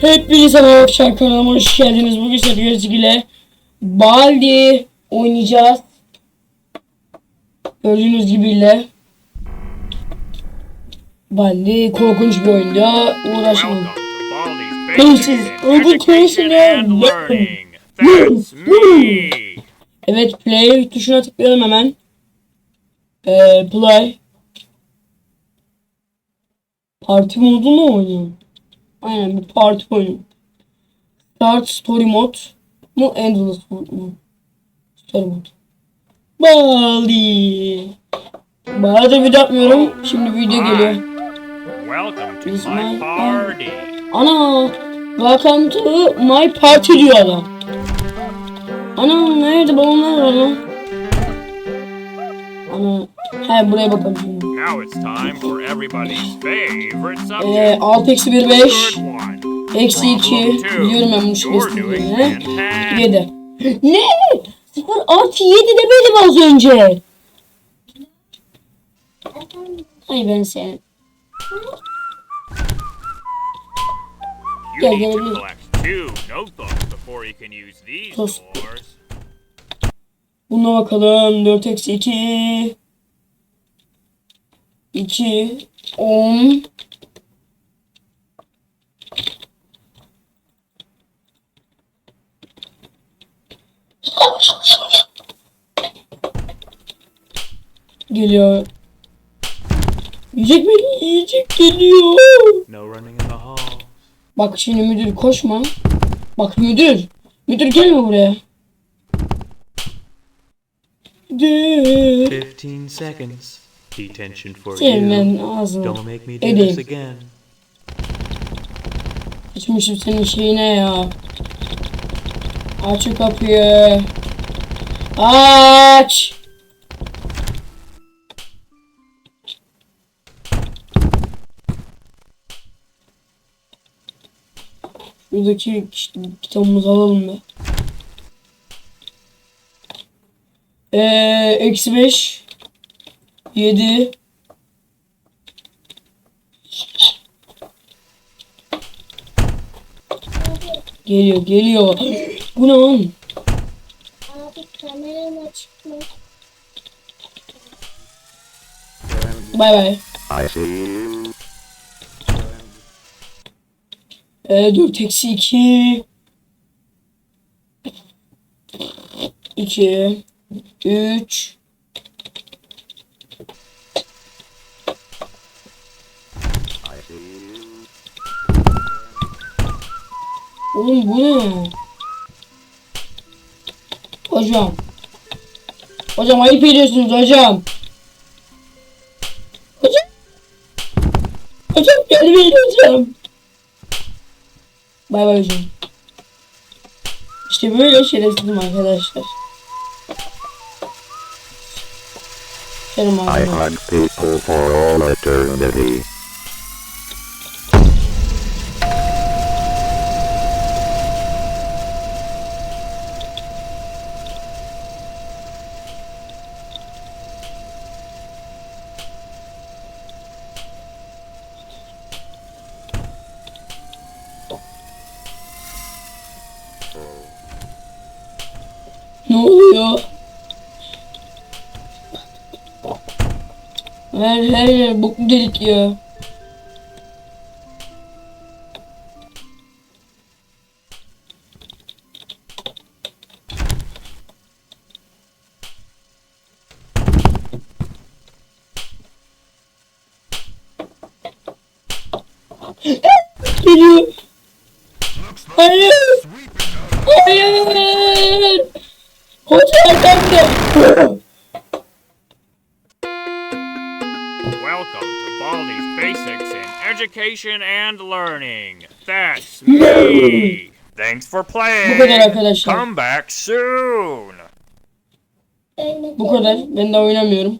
Hepinize merhaba kanalıma hoş geldiniz. Bugün Sergioz ile Baldi oynayacağız. Gördüğünüz gibi ile Baldi korkunç bir oyunda and Learning. That's me. Evet play tuşuna tıklayalım hemen. Ee, play. Parti modunu oynuyorum? Aynen bir parti oyunu. Start story mode mu endless mode mu? Story mode. Bali. Da video atmıyorum. Şimdi video geliyor. Welcome to my my party. Ana. Welcome to my party diyor adam. Ana nerede balonlar var lan? Ana. He buraya bakalım şimdi. Now it's time for everybody's favorite Ee, subject. 6 eksi 1 5. Good one. Eksi 2. Biliyorum ben bunu You're doing fantastic. 7. Ne? 0 artı 7 demedim az önce. Ay ben sen. You need to yeah. collect two notebooks before you can use these Sus. doors. Buna bakalım. 4 eksi 2. 2. 10. Geliyor. Yiyecek mi? Yiyecek geliyor. No running in the halls. Bak şimdi müdür koşma. Bak müdür. Müdür gelme buraya. Müdür. 15 seconds. Detention for ben ağzını. Don't make me do this again. Açmışım senin şeyine ya. Aç kapıyı. Aç. Şuradaki kitabımızı alalım be. Eee eksi beş. Yedi. Geliyor geliyor. Bu ne lan? Abi kameran açık mı? Bay bay. See you. Ee, 4 eksi 2. 2. 3. Oğlum bu ne? Hocam. Hocam ayıp ediyorsunuz hocam. Hocam. Hocam gelmeyin hocam. Bay bay hocam. İşte böyle şerefsizim arkadaşlar. I hunt people for all eternity. Ne oluyor? Her her yer boklu delik ya. Geliyor. Hayır. Hayır. Hoca arkamda. Education and Learning. That's me. Thanks for playing. Bu kadar arkadaşlar. Come back soon. Bu kadar. Ben de oynamıyorum.